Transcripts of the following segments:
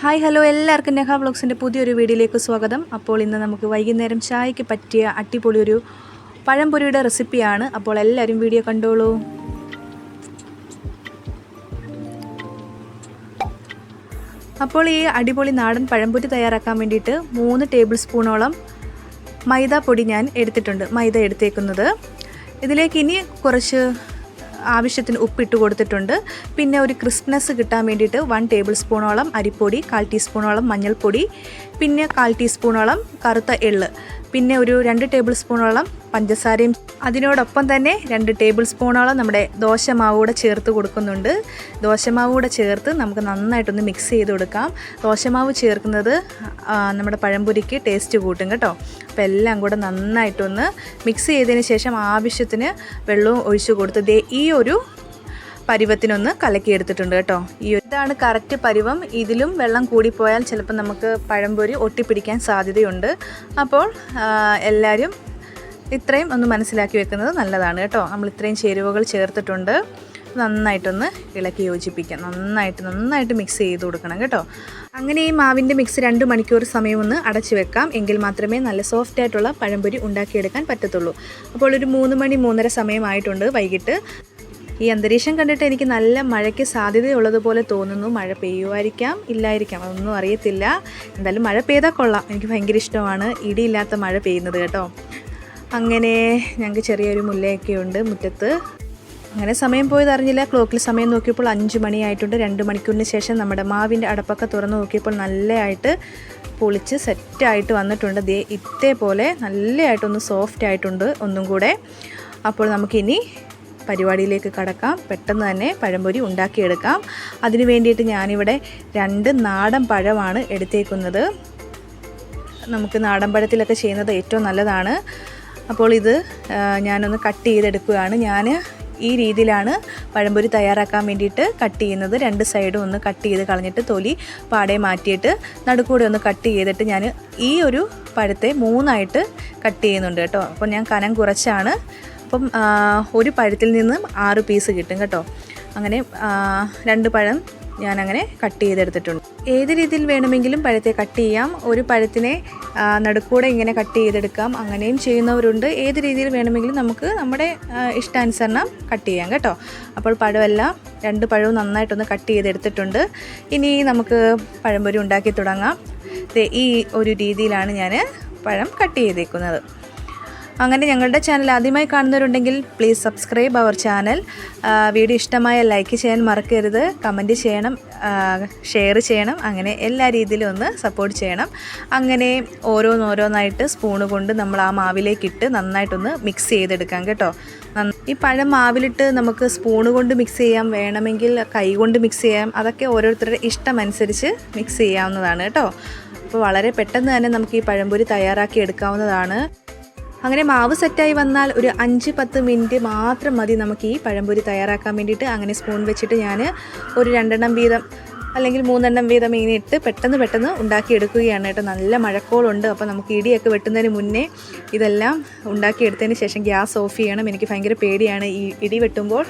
Hi hello എല്ലാവർക്കും നെഹ വ്ളോഗ്സിന്റെ പുതിയൊരു വീഡിയോയിലേക്ക് സ്വാഗതം. അപ്പോൾ ഇന്ന് നമുക്ക് വൈകുന്നേരം ചായയ്ക്ക് പറ്റിയ അടിപൊളി ഒരു പഴംപൊരിയുടെ റെസിപ്പിയാണ്. അപ്പോൾ എല്ലാവരും വീഡിയോ കണ്ടോളൂ. അപ്പോൾ ഈ അടിപൊളി നാടൻ പഴംപൊരി തയ്യാറാക്കാൻ വേണ്ടിയിട്ട് മൂന്ന് ടേബിൾ സ്പൂണോളം മൈദ പൊടി ഞാൻ എടുത്തിട്ടുണ്ട് മൈദ എടുത്തേക്കുന്നത്. ഇതിലേക്ക് ഇനി കുറച്ച് ആവശ്യത്തിന് ഉപ്പിട്ട് കൊടുത്തിട്ടുണ്ട്. പിന്നെ ഒരു ക്രിസ്പ്നെസ് കിട്ടാൻ വേണ്ടിയിട്ട് വൺ ടേബിൾ സ്പൂണോളം അരിപ്പൊടി കാൽ ടീസ്പൂണോളം മഞ്ഞൾപ്പൊടി പിന്നെ കാൽ ടീസ്പൂണോളം കറുത്ത എള്ള് പിന്നെ ഒരു രണ്ട് ടേബിൾ സ്പൂണോളം പഞ്ചസാരയും. അതിനോടൊപ്പം തന്നെ രണ്ട് ടേബിൾ സ്പൂണോളം നമ്മുടെ ദോശമാവ് കൂടെ ചേർത്ത് കൊടുക്കുന്നുണ്ട്. ദോശമാവ് കൂടെ ചേർത്ത് നമുക്ക് നന്നായിട്ടൊന്ന് മിക്സ് ചെയ്ത് കൊടുക്കാം. ദോശമാവ് ചേർക്കുന്നത് നമ്മുടെ പഴംപൊരിക്ക് ടേസ്റ്റ് കൂട്ടും കേട്ടോ. അപ്പോൾ എല്ലാം കൂടെ നന്നായിട്ടൊന്ന് മിക്സ് ചെയ്തതിന് ശേഷം ആവശ്യത്തിന് വെള്ളവും ഒഴിച്ചു കൊടുത്ത് ഈ ഒരു പരുവത്തിനൊന്ന് കലക്കിയെടുത്തിട്ടുണ്ട് കേട്ടോ. ഈ ഇതാണ് കറക്റ്റ് പരുവം. ഇതിലും വെള്ളം കൂടിപ്പോയാൽ ചിലപ്പോൾ നമുക്ക് പഴംപൊരി ഒട്ടിപ്പിടിക്കാൻ സാധ്യതയുണ്ട്. അപ്പോൾ എല്ലാവരും ഇത്രയും ഒന്ന് മനസ്സിലാക്കി വെക്കുന്നത് നല്ലതാണ് കേട്ടോ. നമ്മൾ ഇത്രയും ചേരുവകൾ ചേർത്തിട്ടുണ്ട്. നന്നായിട്ടൊന്ന് ഇളക്കി യോജിപ്പിക്കാം. നന്നായിട്ട് നന്നായിട്ട് മിക്സ് ചെയ്ത് കൊടുക്കണം കേട്ടോ. അങ്ങനെ ഈ മാവിന്റെ മിക്സ് രണ്ട് മണിക്കൂർ സമയം ഒന്ന് അടച്ചു വെക്കാം. എങ്കിൽ മാത്രമേ നല്ല സോഫ്റ്റ് ആയിട്ടുള്ള പഴംപൊരി ഉണ്ടാക്കിയെടുക്കാൻ പറ്റത്തുള്ളൂ. അപ്പോൾ ഒരു മൂന്ന് മണി മൂന്നര സമയമായിട്ടുണ്ട് വൈകിട്ട്. ഈ അന്തരീക്ഷം കണ്ടിട്ട് എനിക്ക് നല്ല മഴയ്ക്ക് സാധ്യതയുള്ളതുപോലെ തോന്നുന്നു. മഴ പെയ്യുമായിരിക്കാം ഇല്ലായിരിക്കാം അതൊന്നും അറിയത്തില്ല. എന്തായാലും മഴ പെയ്താൽ കൊള്ളാം. എനിക്ക് ഭയങ്കര ഇഷ്ടമാണ് ഇടിയില്ലാത്ത മഴ പെയ്യുന്നത് കേട്ടോ. അങ്ങനെ ഞങ്ങൾക്ക് ചെറിയൊരു മുല്ലയൊക്കെ ഉണ്ട് മുറ്റത്ത്. അങ്ങനെ സമയം പോയത് അറിഞ്ഞില്ല. ക്ലോക്കിൽ സമയം നോക്കിയപ്പോൾ അഞ്ച് മണിയായിട്ടുണ്ട് രണ്ട് മണിക്കൂറിന് ശേഷം നമ്മുടെ മാവിന്റെ അടപ്പൊക്കെ തുറന്ന് നോക്കിയപ്പോൾ നല്ലതായിട്ട് പൊളിച്ച് സെറ്റായിട്ട് വന്നിട്ടുണ്ട്. ദേ ഇതേപോലെ നല്ലതായിട്ടൊന്ന് സോഫ്റ്റ് ആയിട്ടുണ്ട് ഒന്നും കൂടെ അപ്പോൾ നമുക്കിനി പരിപാടിയിലേക്ക് കടക്കാം. പെട്ടെന്ന് തന്നെ പഴംപൊരി ഉണ്ടാക്കിയെടുക്കാം. അതിന് വേണ്ടിയിട്ട് ഞാനിവിടെ രണ്ട് നാടൻ പഴമാണ് എടുത്തേക്കുന്നത്. നമുക്ക് നാടൻ പഴത്തിലൊക്കെ ചെയ്യുന്നത് ഏറ്റവും നല്ലതാണ്. അപ്പോൾ ഇത് ഞാനൊന്ന് കട്ട് ചെയ്തെടുക്കുകയാണ്. ഞാൻ ഈ രീതിയിലാണ് പഴംപൊരി തയ്യാറാക്കാൻ വേണ്ടിയിട്ട് കട്ട് ചെയ്യുന്നത്. രണ്ട് സൈഡും ഒന്ന് കട്ട് ചെയ്ത് കളഞ്ഞിട്ട് തൊലി പാടെ മാറ്റിയിട്ട് നടുക്കൂടെ ഒന്ന് കട്ട് ചെയ്തിട്ട് ഞാൻ ഈ ഒരു പഴത്തെ മൂന്നായിട്ട് കട്ട് ചെയ്യുന്നുണ്ട് കേട്ടോ. അപ്പോൾ ഞാൻ കനം കുറച്ചാണ്. അപ്പം ഒരു പഴത്തിൽ നിന്നും ആറ് പീസ് കിട്ടും കേട്ടോ. അങ്ങനെ രണ്ട് പഴം ഞാനങ്ങനെ കട്ട് ചെയ്തെടുത്തിട്ടുണ്ട്. ഏത് രീതിയിൽ വേണമെങ്കിലും പഴത്തെ കട്ട് ചെയ്യാം. ഒരു പഴത്തിനെ നടുക്കൂടെ ഇങ്ങനെ കട്ട് ചെയ്തെടുക്കാം. അങ്ങനെയും ചെയ്യുന്നവരുണ്ട്. ഏത് രീതിയിൽ വേണമെങ്കിലും നമുക്ക് നമ്മുടെ ഇഷ്ടാനുസരണം കട്ട് ചെയ്യാം കേട്ടോ. അപ്പോൾ പഴമെല്ലാം രണ്ട് പഴവും നന്നായിട്ടൊന്ന് കട്ട് ചെയ്തെടുത്തിട്ടുണ്ട്. ഇനി നമുക്ക് പഴംപൊരി ഉണ്ടാക്കി തുടങ്ങാം. ഈ ഒരു രീതിയിലാണ് ഞാൻ പഴം കട്ട് ചെയ്തേക്കുന്നത്. അങ്ങനെ ഞങ്ങളുടെ ചാനൽ ആദ്യമായി കാണുന്നവരുണ്ടെങ്കിൽ please subscribe our channel video ഇഷ്ടമായ ലൈക്ക് ചെയ്യാൻ മറക്കരുത്. കമന്റ് ചെയ്യണം ഷെയർ ചെയ്യണം. അങ്ങനെ എല്ലാ രീതിയിലും ഒന്ന് സപ്പോർട്ട് ചെയ്യണം. അങ്ങനെ ഓരോന്നോരോന്നായിട്ട് സ്പൂണ് കൊണ്ട് നമ്മൾ ആ മാവിലേക്കിട്ട് നന്നായിട്ടൊന്ന് മിക്സ് ചെയ്തെടുക്കാം കേട്ടോ. ഈ പഴം മാവിലിട്ട് നമുക്ക് സ്പൂണ് കൊണ്ട് മിക്സ് ചെയ്യാം വേണമെങ്കിൽ കൈ കൊണ്ട് മിക്സ് ചെയ്യാം. അതൊക്കെ ഓരോരുത്തരുടെ ഇഷ്ടമനുസരിച്ച് മിക്സ് ചെയ്യാവുന്നതാണ് കേട്ടോ. അപ്പോൾ വളരെ പെട്ടെന്ന് തന്നെ നമുക്ക് ഈ പഴംപൊരി തയ്യാറാക്കി എടുക്കാവുന്നതാണ്. അങ്ങനെ മാവ് സെറ്റായി വന്നാൽ ഒരു അഞ്ച് പത്ത് മിനിറ്റ് മാത്രം മതി നമുക്ക് ഈ പഴംപൊരി തയ്യാറാക്കാൻ വേണ്ടിയിട്ട്. അങ്ങനെ സ്പൂൺ വെച്ചിട്ട് ഞാൻ ഒരു രണ്ടെണ്ണം വീതം അല്ലെങ്കിൽ മൂന്നെണ്ണം വീതം ഇങ്ങനെ ഇട്ട് പെട്ടെന്ന് പെട്ടെന്ന് ഉണ്ടാക്കിയെടുക്കുകയാണ് കേട്ടോ. നല്ല മഴക്കോളുണ്ട്. അപ്പോൾ നമുക്ക് ഇടിയൊക്കെ വെട്ടുന്നതിന് മുന്നേ ഇതെല്ലാം ഉണ്ടാക്കിയെടുത്തതിന് ശേഷം ഗ്യാസ് ഓഫ് ചെയ്യണം. എനിക്ക് ഭയങ്കര പേടിയാണ് ഈ ഇടി വെട്ടുമ്പോൾ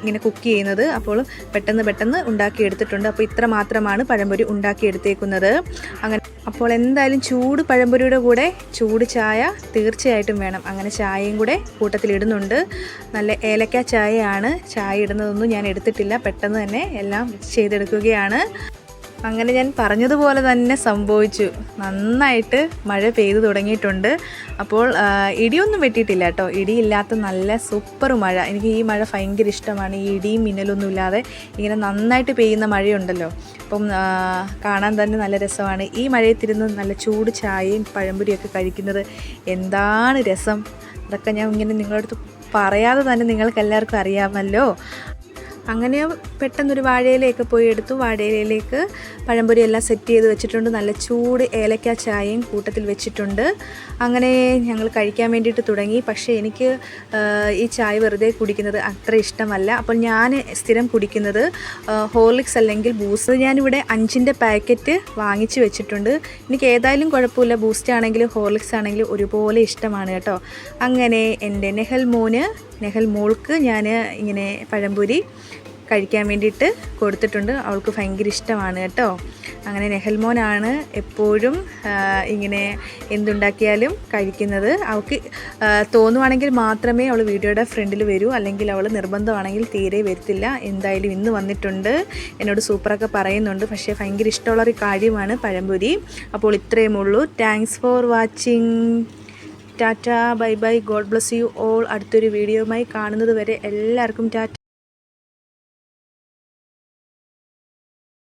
ഇങ്ങനെ കുക്ക് ചെയ്യുന്നത്. അപ്പോൾ പെട്ടെന്ന് പെട്ടെന്ന് ഉണ്ടാക്കിയെടുത്തിട്ടുണ്ട്. അപ്പോൾ ഇത്ര മാത്രമാണ് പഴംപൊരി ഉണ്ടാക്കിയെടുത്തേക്കുന്നത്. അങ്ങനെ അപ്പോൾ എന്തായാലും ചൂട് പഴംപൊരിയുടെ കൂടെ ചൂട് ചായ തീർച്ചയായിട്ടും വേണം. അങ്ങനെ ചായയും കൂടെ കൂട്ടത്തിലിടുന്നുണ്ട് നല്ല ഏലക്ക ചായയാണ്. ചായ ഇടുന്നതൊന്നും ഞാൻ എടുത്തിട്ടില്ല. പെട്ടെന്ന് തന്നെ എല്ലാം ചെയ്തെടുക്കുകയാണ്. അങ്ങനെ ഞാൻ പറഞ്ഞതുപോലെ തന്നെ സംഭവിച്ചു. നന്നായിട്ട് മഴ പെയ്തു തുടങ്ങിയിട്ടുണ്ട്. അപ്പോൾ ഇടിയൊന്നും വെട്ടിയിട്ടില്ല കേട്ടോ. ഇടിയില്ലാത്ത നല്ല സൂപ്പർ മഴ. എനിക്ക് ഈ മഴ ഭയങ്കര ഇഷ്ടമാണ്. ഈ ഇടിയും മിന്നലൊന്നും ഇല്ലാതെ ഇങ്ങനെ നന്നായിട്ട് പെയ്യുന്ന മഴയുണ്ടല്ലോ. അപ്പം കാണാൻ തന്നെ നല്ല രസമാണ്. ഈ മഴയത്തിരുന്ന് നല്ല ചൂട് ചായയും പഴംപൊരിയൊക്കെ കഴിക്കുന്നത് എന്താണ് രസം? അതൊക്കെ ഞാൻ ഇങ്ങനെ നിങ്ങളടുത്ത് പറയാതെ തന്നെ നിങ്ങൾക്കെല്ലാവർക്കും അറിയാമല്ലോ. അങ്ങനെ പെട്ടെന്നൊരു വാഴയിലേക്ക് പോയി എടുത്തു. വാഴയിലേക്ക് പഴംപൊരി എല്ലാം സെറ്റ് ചെയ്ത് വെച്ചിട്ടുണ്ട്. നല്ല ചൂട് ഏലക്ക ചായയും കൂട്ടത്തിൽ വെച്ചിട്ടുണ്ട്. അങ്ങനെ ഞങ്ങൾ കഴിക്കാൻ വേണ്ടിയിട്ട് തുടങ്ങി. പക്ഷേ എനിക്ക് ഈ ചായ വെറുതെ കുടിക്കുന്നത് അത്ര ഇഷ്ടമല്ല. അപ്പോൾ ഞാൻ സ്ഥിരം കുടിക്കുന്നത് ഹോർലിക്സ് അല്ലെങ്കിൽ ബൂസ്റ്റ്. ഞാനിവിടെ അഞ്ചിന്റെ പാക്കറ്റ് വാങ്ങിച്ചു വെച്ചിട്ടുണ്ട്. എനിക്ക് ഏതായാലും കുഴപ്പമില്ല. ബൂസ്റ്റ് ആണെങ്കിലും ഹോർലിക്സ് ആണെങ്കിലും ഒരുപോലെ ഇഷ്ടമാണ് കേട്ടോ. അങ്ങനെ എന്റെ നെഹൽ മോന് നെഹൽ മോൾക്ക് ഞാൻ ഇങ്ങനെ പഴംപൊരി കഴിക്കാൻ വേണ്ടിയിട്ട് കൊടുത്തിട്ടുണ്ട്. അവൾക്ക് ഭയങ്കര ഇഷ്ടമാണ് കേട്ടോ. അങ്ങനെ നെഹൽമോനാണ് എപ്പോഴും ഇങ്ങനെ എന്തുണ്ടാക്കിയാലും കഴിക്കുന്നത്. അവൾക്ക് തോന്നുവാണെങ്കിൽ മാത്രമേ അവൾ വീഡിയോയുടെ ഫ്രണ്ടിൽ വരൂ. അല്ലെങ്കിൽ അവൾ നിർബന്ധമാണെങ്കിൽ തീരെ വരത്തില്ല. എന്തായാലും ഇന്ന് വന്നിട്ടുണ്ട്. എന്നോട് സൂപ്പറൊക്കെ പറയുന്നുണ്ട്. പക്ഷേ ഭയങ്കര ഇഷ്ടമുള്ളൊരു കാര്യമാണ് പഴംപൊരി. അപ്പോൾ ഇത്രയും ഉള്ളൂ. Thanks for watching Tata bye bye God bless you all അടുത്തൊരു വീഡിയോയുമായി കാണുന്നത് വരെ എല്ലാവർക്കും ടാറ്റ.